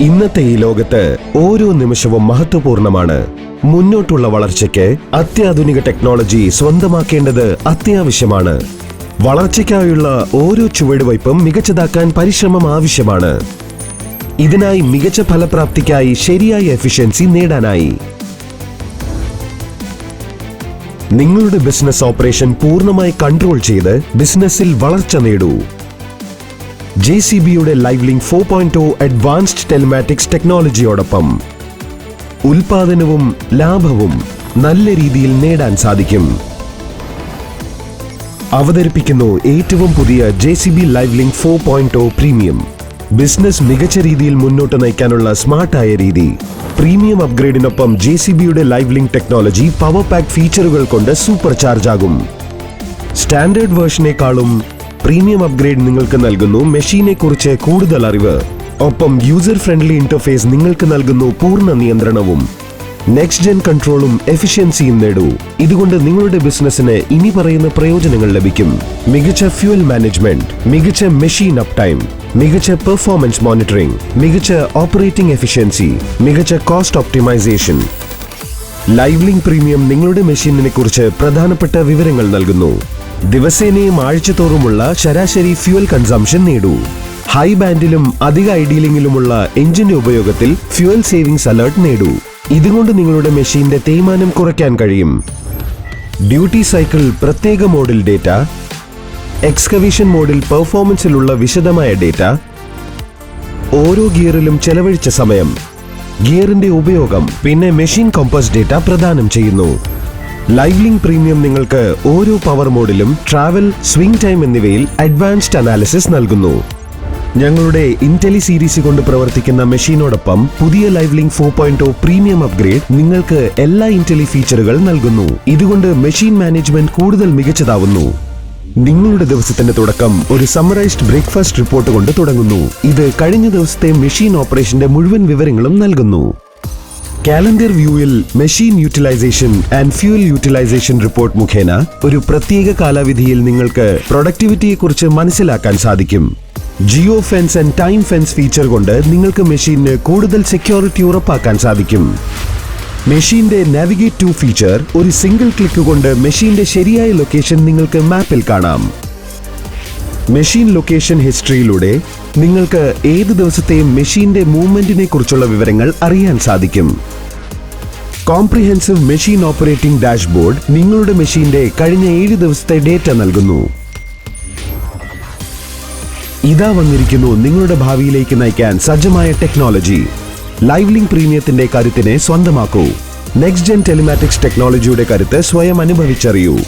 ഇന്നത്തെ ഈ ലോകത്ത് ഓരോ നിമിഷവും മഹത്വപൂർണമാണ് മുന്നോട്ടുള്ള വളർച്ചയ്ക്ക് അത്യാധുനിക ടെക്നോളജി സ്വന്തമാക്കേണ്ടത് അത്യാവശ്യമാണ്. വളർച്ചയ്ക്കായുള്ള ഓരോ ചുവടുവയ്പും മികച്ചതാക്കാൻ പരിശ്രമം ആവശ്യമാണ്. ഇതിനായി മികച്ച ഫലപ്രാപ്തിക്കായി ശരിയായ എഫിഷ്യൻസി നേടാനായി. നിങ്ങളുടെ ബിസിനസ് ഓപ്പറേഷൻ പൂർണമായി കൺട്രോൾ ചെയ്ത് ബിസിനസ്സിൽ വളർച്ച നേടൂ. ജെ സി ബിയുടെ live link four point advanced telematics ടെക്നോളജിയോടൊപ്പം ഉൽപാദനവും ലാഭവും നല്ല രീതിയിൽ നേടാൻ സാധിക്കും. അവതരിപ്പിക്കുന്നു ഏറ്റവും പുതിയ J C B live link four point premium. Business മികച്ച രീതിയിൽ മുന്നോട്ട് നയിക്കാനുള്ള സ്മാർട്ടായ രീതി. പ്രീമിയം അപ്ഗ്രേഡിനൊപ്പം ജെ സി ബിയുടെ live link technology power pack ഫീച്ചറുകൾ കൊണ്ട് സൂപ്പർ ചാർജ് ആകും സ്റ്റാൻഡേർഡ് വേർഷനേക്കാളും പ്രീമിയം അപ്ഗ്രേഡ് നിങ്ങൾക്ക് നൽകുന്നു മെഷീനെ കുറിച്ച് കൂടുതൽ അറിവ്. ഒപ്പം യൂസർ ഫ്രണ്ട്ലി ഇന്റർഫേസ് നിങ്ങൾക്ക് നൽകുന്നു പൂർണ നിയന്ത്രണവും. നെക്സ്റ്റ് ജെൻ കൺട്രോളും എഫിഷ്യൻസിയും നേടൂ. ഇതുകൊണ്ട് നിങ്ങളുടെ ബിസിനസ്സിന് ഇനി പറയുന്ന പ്രയോജനങ്ങൾ ലഭിക്കും. മികച്ച ഫ്യൂൽ മാനേജ്മെന്റ് മികച്ച മെഷീൻ അപ് ടൈം മികച്ച പെർഫോമൻസ് മോണിറ്ററിംഗ് മികച്ച ഓപ്പറേറ്റിംഗ് എഫിഷ്യൻസി മികച്ച cost optimisation live link premium നിങ്ങളുടെ മെഷീനിനെ കുറിച്ച് പ്രധാനപ്പെട്ട വിവരങ്ങൾ നൽകുന്നു. ദിവസേനയും ആഴ്ചതോറുമുള്ള ശരാശരി ഫ്യൂൽ കൺസംഷൻ നേടൂ. ഹൈ ബാൻഡിലും അധിക ഐഡിയലിംഗിലുമുള്ള എഞ്ചിന്റെ ഉപയോഗത്തിൽ ഫ്യൂൽ സേവിങ്സ് അലേർട്ട് നേടൂ. ഇതുകൊണ്ട് നിങ്ങളുടെ മെഷീന്റെ തേയ്മാനം കുറയ്ക്കാൻ കഴിയും. ഡ്യൂട്ടി സൈക്കിൾ പ്രത്യേക മോഡിൽ ഡേറ്റ എക്സ്കവേഷൻ മോഡിൽ പെർഫോമൻസിലുള്ള വിശദമായ ഡേറ്റ ഓരോ ഗിയറിലും ചെലവഴിച്ച സമയം ഗിയറിന്റെ ഉപയോഗം പിന്നെ മെഷീൻ കോമ്പസ് ഡേറ്റ പ്രദാനം ചെയ്യുന്നു. ലൈവ് ലിങ്ക് പ്രീമിയം നിങ്ങൾക്ക് ഓരോ പവർ മോഡിലും ട്രാവൽ സ്വിംഗ് ടൈം എന്നിവയിൽ അഡ്വാൻസ്ഡ് അനാലിസിസ് നൽകുന്നു. ഞങ്ങളുടെ ഇന്റലി സീരീസ് കൊണ്ട് പ്രവർത്തിക്കുന്ന മെഷീനോടൊപ്പം പുതിയ live link four point premium upgrade നിങ്ങൾക്ക് എല്ലാ ഇന്റലി ഫീച്ചറുകൾ നൽകുന്നു. ഇതുകൊണ്ട് മെഷീൻ മാനേജ്മെന്റ് കൂടുതൽ മികച്ചതാവുന്നു. നിങ്ങളുടെ ദിവസത്തിന്റെ തുടക്കം ഒരു സമറൈസ്ഡ് ബ്രേക്ക്ഫാസ്റ്റ് റിപ്പോർട്ട് കൊണ്ട് തുടങ്ങുന്നു. ഇത് കഴിഞ്ഞ ദിവസത്തെ മെഷീൻ ഓപ്പറേഷന്റെ മുഴുവൻ വിവരങ്ങളും നൽകുന്നു. കാലണ്ടർ വ്യൂവിൽ machine utilisation and fuel utilisation report മുഖേന ഒരു പ്രത്യേക കാലാവധിയിൽ നിങ്ങൾക്ക് പ്രൊഡക്ടിവിറ്റിയെക്കുറിച്ച് മനസ്സിലാക്കാൻ സാധിക്കും. Geo fence and time fence feature കൊണ്ട് നിങ്ങൾക്ക് മെഷീനിന് കൂടുതൽ സെക്യൂരിറ്റി ഉറപ്പാക്കാൻ സാധിക്കും. മെഷീന്റെ നാവിഗേറ്റ് ടു ഫീച്ചർ ഒരു സിംഗിൾ ക്ലിക്ക് കൊണ്ട് മെഷീന്റെ ശരിയായ ലൊക്കേഷൻ നിങ്ങൾക്ക് മാപ്പിൽ കാണാം. മെഷീൻ ലൊക്കേഷൻ ഹിസ്റ്ററിയിലൂടെ നിങ്ങൾക്ക് ഏത് ദിവസത്തെയും മെഷീന്റെ മൂവ്മെന്റിനെ കുറിച്ചുള്ള വിവരങ്ങൾ അറിയാൻ സാധിക്കും. കോംപ്രിഹെൻസീവ് മെഷീൻ ഓപ്പറേറ്റിംഗ് ഡാഷ്ബോർഡ് നിങ്ങളുടെ മെഷീന്റെ കഴിഞ്ഞ ഏഴ് ദിവസത്തെ ഡേറ്റ നൽകുന്നു. ഇതാ വന്നിരിക്കുന്നു നിങ്ങളുടെ ഭാവിയിലേക്ക് നയിക്കാൻ സജ്ജമായ ടെക്നോളജി. ലൈവ് ലിങ്ക് പ്രീമിയത്തിന്റെ കരുത്തിനെ സ്വന്തമാക്കൂ. നെക്സ്റ്റ് ജെൻ ടെലിമാറ്റിക്സ് ടെക്നോളജിയുടെ കരുത്ത് സ്വയം അനുഭവിച്ചറിയൂ.